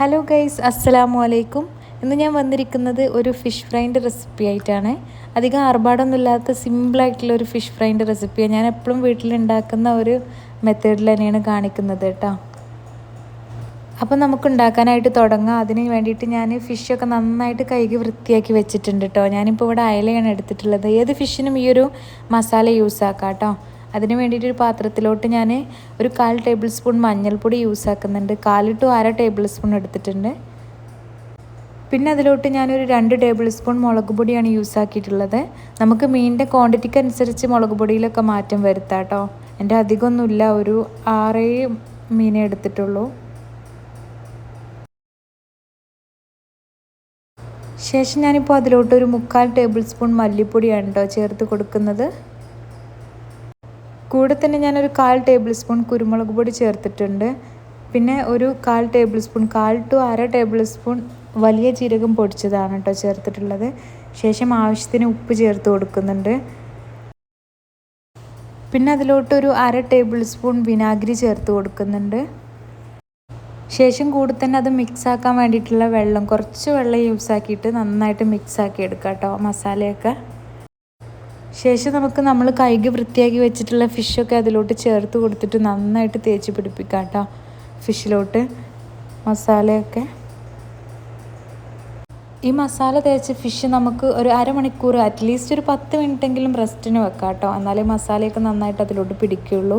Hello guys അസ്സലാമു അലൈക്കും ഇന്ന് ഞാൻ വന്നിരിക്കുന്നത് ഒരു ഫിഷ് ഫ്രൈന്റെ റെസിപ്പി ആയിട്ടാണ്. അധികം ആർഭാടൊന്നുമില്ലാത്ത സിമ്പിളായിട്ടുള്ള ഒരു ഫിഷ് ഫ്രൈന്റെ റെസിപ്പിയാണ് ഞാൻ എപ്പോഴും വീട്ടിലുണ്ടാക്കുന്ന ഒരു മെത്തേഡിൽ തന്നെയാണ് കാണിക്കുന്നത് കേട്ടോ. അപ്പോൾ നമുക്ക് ഉണ്ടാക്കാനായിട്ട് തുടങ്ങാം. അതിന് വേണ്ടിയിട്ട് ഞാൻ ഫിഷൊക്കെ നന്നായിട്ട് കഴുകി വൃത്തിയാക്കി വെച്ചിട്ടുണ്ട് കേട്ടോ. ഞാനിപ്പോൾ ഇവിടെ അയലയാണ് എടുത്തിട്ടുള്ളത്. ഏത് ഫിഷിനും ഈ ഒരു മസാല യൂസ് ആക്കാം കേട്ടോ. അതിന് വേണ്ടിയിട്ട് ഒരു പാത്രത്തിലോട്ട് ഞാൻ ഒരു കാൽ ടേബിൾ സ്പൂൺ മഞ്ഞൾപ്പൊടി യൂസ് ആക്കുന്നുണ്ട് കാൽ ടു അര ടേബിൾ സ്പൂൺ എടുത്തിട്ടുണ്ട്. പിന്നെ അതിലോട്ട് ഞാനൊരു രണ്ട് ടേബിൾ സ്പൂൺ മുളക് പൊടിയാണ് യൂസ് ആക്കിയിട്ടുള്ളത് നമുക്ക് മീനിന്റെ ക്വാണ്ടിറ്റിക്ക് അനുസരിച്ച് മുളക് പൊടിയിലൊക്കെ മാറ്റം വരുത്താം കേട്ടോ എന്റെ അധികമൊന്നുമില്ല ഒരു ആറേ മീനെ എടുത്തിട്ടുള്ളൂ. ശേഷം ഞാനിപ്പോൾ അതിലോട്ട് ഒരു മുക്കാൽ ടേബിൾ സ്പൂൺ മല്ലിപ്പൊടിയാണ് കേട്ടോ ചേർത്ത് കൊടുക്കുന്നത്. കൂടെ തന്നെ ഞാനൊരു കാൽ ടേബിൾ സ്പൂൺ കുരുമുളക് പൊടി ചേർത്തിട്ടുണ്ട്. പിന്നെ ഒരു കാൽ ടേബിൾ സ്പൂൺ കാൽ ടു അര ടേബിൾ സ്പൂൺ വലിയ ജീരകം പൊടിച്ചതാണ് കേട്ടോ ചേർത്തിട്ടുള്ളത്. ശേഷം ആവശ്യത്തിന് ഉപ്പ് ചേർത്ത് കൊടുക്കുന്നുണ്ട്. പിന്നെ അതിലോട്ട് ഒരു അര ടേബിൾ സ്പൂൺ വിനാഗിരി ചേർത്ത് കൊടുക്കുന്നുണ്ട്. ശേഷം കൂടെ തന്നെ അത് മിക്സാക്കാൻ വേണ്ടിയിട്ടുള്ള വെള്ളം കുറച്ച് വെള്ളം യൂസ് ആക്കിയിട്ട് നന്നായിട്ട് മിക്സാക്കി എടുക്കാം കേട്ടോ മസാലയൊക്കെ. ശേഷം നമുക്ക് നമ്മൾ കൈകി വൃത്തിയാക്കി വെച്ചിട്ടുള്ള ഫിഷൊക്കെ അതിലോട്ട് ചേർത്ത് കൊടുത്തിട്ട് നന്നായിട്ട് തേച്ച് പിടിപ്പിക്കാം കേട്ടോ. ഫിഷിലോട്ട് മസാലയൊക്കെ. ഈ മസാല തേച്ച് ഫിഷ് നമുക്ക് ഒരു അരമണിക്കൂർ അറ്റ്ലീസ്റ്റ് ഒരു പത്ത് മിനിറ്റെങ്കിലും റെസ്റ്റിന് വെക്കാം കേട്ടോ. എന്നാലേ മസാലയൊക്കെ നന്നായിട്ട് അതിലോട്ട് പിടിക്കുകയുള്ളൂ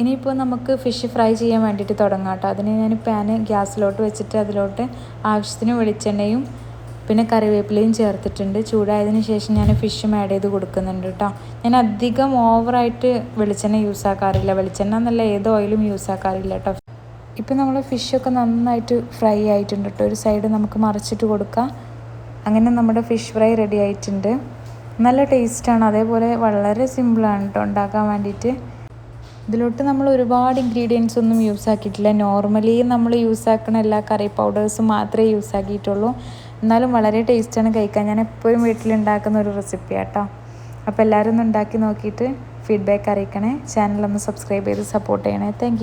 ഇനിയിപ്പോൾ നമുക്ക് ഫിഷ് ഫ്രൈ ചെയ്യാൻ വേണ്ടിയിട്ട് തുടങ്ങാം കേട്ടോ. അതിന് ഞാൻ പാന് ഗ്യാസിലോട്ട് വെച്ചിട്ട് അതിലോട്ട് ആവശ്യത്തിന് വെളിച്ചെണ്ണയും പിന്നെ കറിവേപ്പിലയും ചേർത്തിട്ടുണ്ട്. ചൂടായതിന് ശേഷം ഞാൻ ഫിഷും ആഡ് ചെയ്ത് കൊടുക്കുന്നുണ്ട് കേട്ടോ ഞാൻ അധികം ഓവറായിട്ട് വെളിച്ചെണ്ണ യൂസ് ആക്കാറില്ല. വെളിച്ചെണ്ണ എന്നല്ല ഏത് ഓയിലും യൂസ് ആക്കാറില്ല കേട്ടോ ഇപ്പം നമ്മൾ ഫിഷൊക്കെ നന്നായിട്ട് ഫ്രൈ ആയിട്ടുണ്ട് കേട്ടോ ഒരു സൈഡ് നമുക്ക് മറിച്ചിട്ട് കൊടുക്കാം. അങ്ങനെ നമ്മുടെ ഫിഷ് ഫ്രൈ റെഡി ആയിട്ടുണ്ട്. നല്ല ടേസ്റ്റാണ് അതേപോലെ വളരെ സിമ്പിളാണ് കേട്ടോ ഉണ്ടാക്കാൻ വേണ്ടിയിട്ട്. ഇതിലോട്ട് നമ്മൾ ഒരുപാട് ഇൻഗ്രീഡിയൻസ് ഒന്നും യൂസ് ആക്കിയിട്ടില്ല. നോർമലി നമ്മൾ യൂസ് ആക്കുന്ന എല്ലാ കറി പൗഡേഴ്സും മാത്രമേ യൂസ് ആക്കിയിട്ടുള്ളൂ. എന്നാലും വളരെ ടേസ്റ്റാണ് കഴിക്കാൻ. ഞാൻ എപ്പോഴും വീട്ടിലുണ്ടാക്കുന്ന ഒരു റെസിപ്പി കേട്ടോ അപ്പോൾ എല്ലാവരും ഒന്ന് ഉണ്ടാക്കി നോക്കിയിട്ട് ഫീഡ്ബാക്ക് അറിയിക്കണേ. ചാനലൊന്ന് സബ്സ്ക്രൈബ് ചെയ്ത് സപ്പോർട്ട് ചെയ്യണേ. താങ്ക്